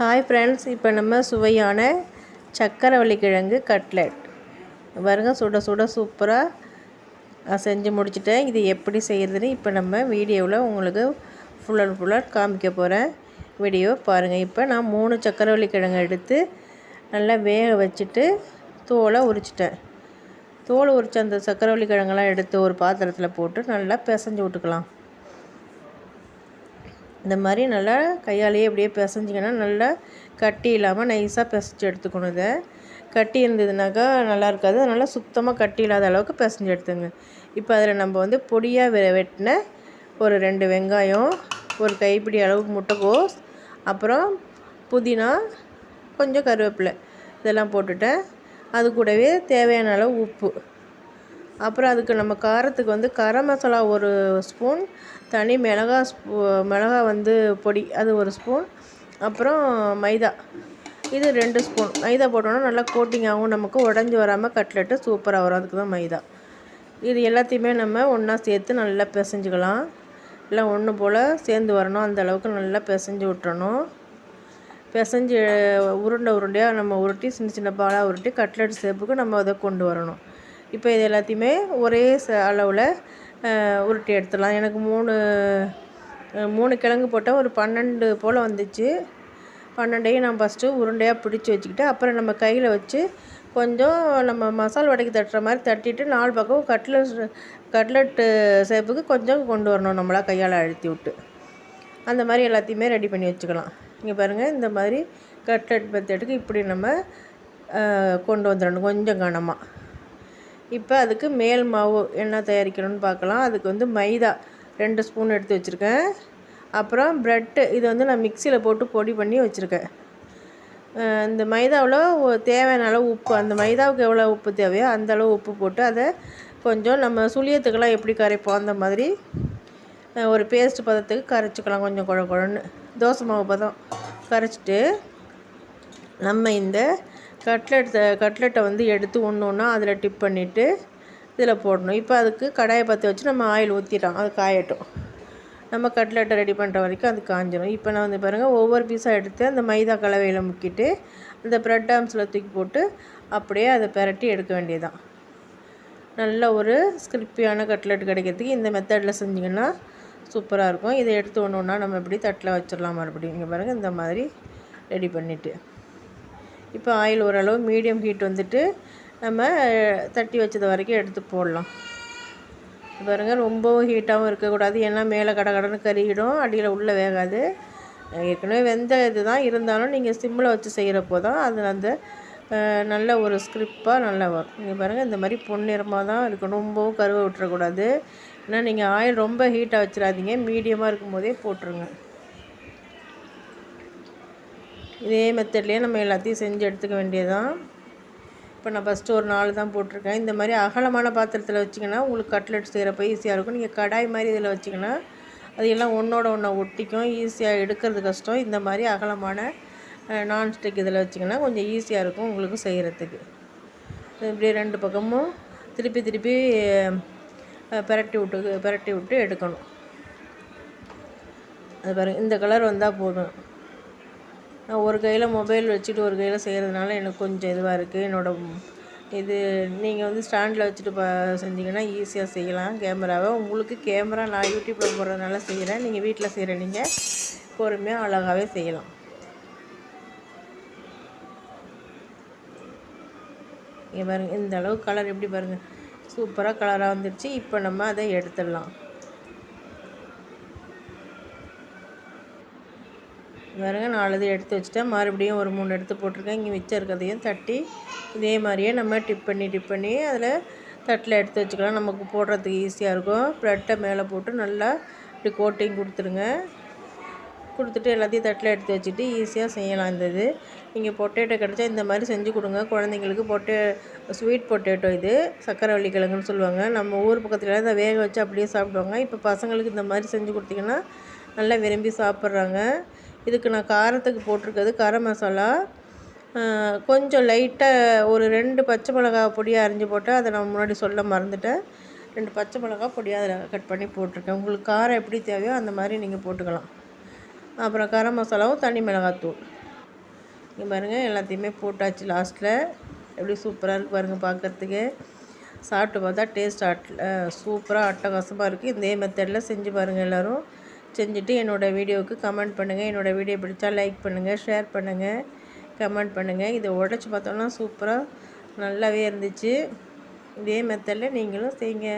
Hi friends இப்போ நம்ம சுவையான சக்கரவள்ளி கிழங்கு கட்லெட் பாருங்க சுட சுட சூப்பராக செஞ்சு முடிச்சிட்டேன். இது எப்படி செய்கிறதுன்னு இப்போ நம்ம வீடியோவில் உங்களுக்கு ஃபுல் அண்ட் ஃபுல்லாக காமிக்க போகிறேன் வீடியோ பாருங்கள் இப்போ நான் மூணு சக்கரவள்ளி கிழங்கு எடுத்து நல்லா வேக வச்சுட்டு தோலை உரிச்சிட்டேன். தோல் உரித்த அந்த சக்கரவள்ளி கிழங்கெல்லாம் எடுத்து ஒரு பாத்திரத்தில் போட்டு நல்லா பிசைஞ்சு விட்டுக்கலாம். இந்த மாதிரி நல்லா கையாலேயே அப்படியே பிசைஞ்சிங்கன்னா நல்லா கட்டி இல்லாமல் நைஸாக பிசைஞ்சு எடுத்துக்கணும் இதை. கட்டி இருந்ததுனாக்கா நல்லா இருக்காது. அதனால் சுத்தமாக கட்டி இல்லாத அளவுக்கு பிசைஞ்சு எடுத்துங்க. இப்போ அதில் நம்ம வந்து பொடியாக வெ வெட்டின ஒரு ரெண்டு வெங்காயம் ஒரு கைப்பிடி அளவுக்கு முட்டைக்கோஸ் அப்புறம் புதினா கொஞ்சம் கருவேப்பிலை இதெல்லாம் போட்டுட்டேன். அது கூடவே தேவையான அளவு உப்பு. அப்புறம் அதுக்கு நம்ம காரத்துக்கு வந்து கரம் மசாலா ஒரு ஸ்பூன் தனி மிளகா ஸ்பூ மிளகா வந்து பொடி அது ஒரு ஸ்பூன் அப்புறம் மைதா. இது ரெண்டு ஸ்பூன். மைதா போட்டோன்னா நல்லா கோட்டிங்காகவும் நமக்கு உடஞ்சி வராமல் கட்லெட்டு சூப்பராக வரும். அதுக்கு தான் மைதா. இது எல்லாத்தையுமே நம்ம ஒன்றா சேர்த்து நல்லா பிசைஞ்சுக்கலாம். இல்லை ஒன்று போல் சேர்ந்து வரணும். அந்த அளவுக்கு நல்லா பிசைஞ்சு விட்டுறணும். பிசைஞ்சு உருண்டை உருண்டையாக நம்ம உருட்டி சின்ன சின்ன பாலாக உருட்டி கட்லெட் ஷேப்புக்கு நம்ம அதை கொண்டு வரணும். இப்போ இது எல்லாத்தையுமே ஒரே ச அளவில் உருட்டி எடுத்துடலாம். எனக்கு மூணு மூணு கிழங்கு போட்டால் ஒரு பன்னெண்டு போல் வந்துச்சு. பன்னெண்டையும் நான் ஃபஸ்ட்டு உருண்டையாக பிடிச்சி வச்சுக்கிட்டு அப்புறம் நம்ம கையில் வச்சு கொஞ்சம் நம்ம மசால் வடைக்கு தட்டுற மாதிரி தட்டிட்டு நாலு பக்கம் கட்லட் கட்லெட்டு ஷேப்புக்கு கொஞ்சம் கொண்டு வரணும் நம்மளா கையால் அழுத்தி விட்டு. அந்த மாதிரி எல்லாத்தையுமே ரெடி பண்ணி வச்சுக்கலாம். இங்கே பாருங்கள் இந்த மாதிரி கட்லெட் பத்தெட்டுக்கு இப்படி நம்ம கொண்டு வந்துடணும் கொஞ்சம் கனமாக இப்போ அதுக்கு மேல் மாவு என்ன தயாரிக்கணும்னு பார்க்கலாம். அதுக்கு வந்து மைதா ரெண்டு ஸ்பூன் எடுத்து வச்சுருக்கேன். அப்புறம் ப்ரெட்டு இது வந்து நான் மிக்சியில் போட்டு பொடி பண்ணி வச்சுருக்கேன். இந்த மைதாவில் தேவையான அளவு உப்பு அந்த மைதாவுக்கு எவ்வளோ உப்பு தேவையோ அந்த அளவு உப்பு போட்டு அதை கொஞ்சம் நம்ம சுழியத்துக்கெல்லாம் எப்படி கரைப்போம் அந்த மாதிரி ஒரு பேஸ்ட் பதத்துக்கு கரைச்சிக்கலாம் கொஞ்சம் குழ குழன்னு. தோசை மாவு பதம் கரைச்சிட்டு நம்ம இந்த கட்லெட் கட்லெட்டை வந்து எடுத்து ஒன்று ஒன்றா அதில் டிப் பண்ணிவிட்டு இதில் போடணும். இப்போ அதுக்கு கடாயை பற்ற வச்சு நம்ம ஆயில் ஊற்றிட்டோம் அது காயட்டும். நம்ம கட்லெட்டை ரெடி பண்ணுற வரைக்கும் அது காஞ்சிடும் இப்போ நான் வந்து பாருங்கள் ஒவ்வொரு பீஸாக எடுத்து அந்த மைதா கலவையில் முக்கிட்டு அந்த ப்ரெட் ஆம்ஸில் தூக்கி போட்டு அப்படியே அதை பெரட்டி எடுக்க வேண்டியதுதான். நல்ல ஒரு ஸ்கிரிப்பியான கட்லெட் கிடைக்கிறதுக்கு இந்த மெத்தடில் செஞ்சிங்கன்னா சூப்பராக இருக்கும். இதை எடுத்து ஒன்று ஒன்றா நம்ம இப்படி தட்டில் வச்சிடலாம் மறுபடியும். இங்கே பாருங்கள் இந்த மாதிரி ரெடி பண்ணிவிட்டு இப்போ ஆயில் ஓரளவு மீடியம் ஹீட் வந்துட்டு நம்ம தட்டி வச்சது வரைக்கும் எடுத்து போடலாம். பாருங்க ரொம்பவும் ஹீட்டாகவும் இருக்கக்கூடாது. ஏன்னா மேலே கடை கடன்னு கருகிடும். அடியில் உள்ளே வேகாது. ஏற்கனவே வெந்த இது தான் இருந்தாலும் நீங்கள் சிம்மில் வச்சு செய்கிறப்போ தான் அது அந்த நல்ல ஒரு ஸ்கிரிப்பாக நல்லா வரும். நீங்கள் பாருங்கள் இந்த மாதிரி பொன்னிறமாக தான் இருக்கணும் ரொம்பவும் கருவை விட்டுறக்கூடாது. ஏன்னா நீங்கள் ஆயில் ரொம்ப ஹீட்டாக வச்சிடாதீங்க. மீடியமாக இருக்கும் போதே போட்டுருங்க. இதே மெத்தட்லேயே நம்ம எல்லாத்தையும் செஞ்சு எடுத்துக்க வேண்டியதான் இப்போ நான் ஃபஸ்ட்டு ஒரு நாள் தான் போட்டிருக்கேன். இந்த மாதிரி அகலமான பாத்திரத்தில் வச்சிங்கன்னா உங்களுக்கு கட்லெட் செய்கிறப்ப ஈஸியாக இருக்கும். நீங்கள் கடாய் மாதிரி இதில் வச்சிங்கன்னா அது எல்லாம் ஒன்றோட ஒன்றை ஒட்டிக்கும். ஈஸியாக எடுக்கிறது கஷ்டம். இந்த மாதிரி அகலமான நான்ஸ்டிக் இதில் வச்சிங்கன்னா கொஞ்சம் ஈஸியாக இருக்கும் உங்களுக்கு செய்கிறதுக்கு இப்படியே ரெண்டு பக்கமும் திருப்பி திருப்பி பெரட்டி விட்டு பெரட்டி விட்டு எடுக்கணும். அது பாருங்கள் இந்த கலர் வந்தால் போதும். நான் ஒரு கையில் மொபைல் வச்சுட்டு ஒரு கையில் செய்கிறதுனால எனக்கு கொஞ்சம் இதுவாக இருக்குது என்னோடய இது நீங்கள் வந்து ஸ்டாண்டில் வச்சுட்டு செஞ்சீங்கன்னா செஞ்சிங்கன்னா ஈஸியாக செய்யலாம். கேமராவை உங்களுக்கு கேமரா நான் யூடியூப்பில் போடுறதுனால செய்கிறேன் நீங்கள் வீட்டில் செய்கிற நீங்கள் பொறுமையாக அழகாகவே செய்யலாம். இங்கே பாருங்கள் இந்த அளவு கலர் எப்படி பாருங்கள் சூப்பராக கலராக வந்துடுச்சு இப்போ நம்ம அதை எடுத்துடலாம். பாருங்க நாலு எடுத்து வச்சுட்டேன். மறுபடியும் ஒரு மூணு எடுத்து போட்டிருக்கேன். இங்கே மிச்சம் இருக்கிறதையும் தட்டி இதே மாதிரியே நம்ம டிப் பண்ணி டிப் பண்ணி அதில் தட்டில் எடுத்து வச்சுக்கலாம். நமக்கு போடுறதுக்கு ஈஸியாக இருக்கும். ப்ரெட்டை மேலே போட்டு நல்லா இப்படி கோட்டிங் கொடுத்துருங்க. கொடுத்துட்டு எல்லாத்தையும் தட்டில் எடுத்து வச்சுட்டு ஈஸியாக செய்யலாம் இந்த இது. நீங்கள் பொட்டேட்டோ கிடச்சா இந்த மாதிரி செஞ்சு கொடுங்க. குழந்தைங்களுக்கு பொட்டே ஸ்வீட் பொட்டேட்டோ இது சக்கரை வள்ளிக்கிழங்குன்னு சொல்லுவாங்க. நம்ம ஊர் பக்கத்தில் இதை வேக வச்சு அப்படியே சாப்பிடுவாங்க. இப்போ பசங்களுக்கு இந்த மாதிரி செஞ்சு கொடுத்திங்கன்னா நல்லா விரும்பி சாப்பிட்றாங்க. இதுக்கு நான் காரத்துக்கு போட்டிருக்கிறது கரம் மசாலா. கொஞ்சம் லைட்டாக ஒரு ரெண்டு பச்சை மிளகா பொடியாக அரிஞ்சு போட்டால் அதை நான் முன்னாடி சொல்ல மறந்துட்டேன். ரெண்டு பச்சை மிளகா பொடியாக அதில் கட் பண்ணி போட்டிருக்கேன். உங்களுக்கு காரம் எப்படி தேவையோ அந்த மாதிரி நீங்கள் போட்டுக்கலாம். அப்புறம் கரம் மசாலாவும் தனி மிளகாத்தூள். இங்கே பாருங்கள் எல்லாத்தையுமே போட்டாச்சு லாஸ்ட்டில் எப்படி சூப்பராக இருக்குது பாருங்கள் பார்க்குறதுக்கு சாப்பிட்டு பார்த்தா டேஸ்ட் அட் சூப்பராக அட்டகாசமாக இருக்குது இதே மெத்தடில் செஞ்சு பாருங்கள் எல்லோரும். செஞ்சுட்டு என்னோடய வீடியோவுக்கு கமெண்ட் பண்ணுங்கள் என்னோடய வீடியோ பிடிச்சா லைக் பண்ணுங்கள் ஷேர் பண்ணுங்கள் கமெண்ட் பண்ணுங்கள் இதை உடச்சி பார்த்தோன்னா சூப்பராக நல்லாவே இருந்துச்சு. இதே மெத்தடில் நீங்களும் செய்யுங்க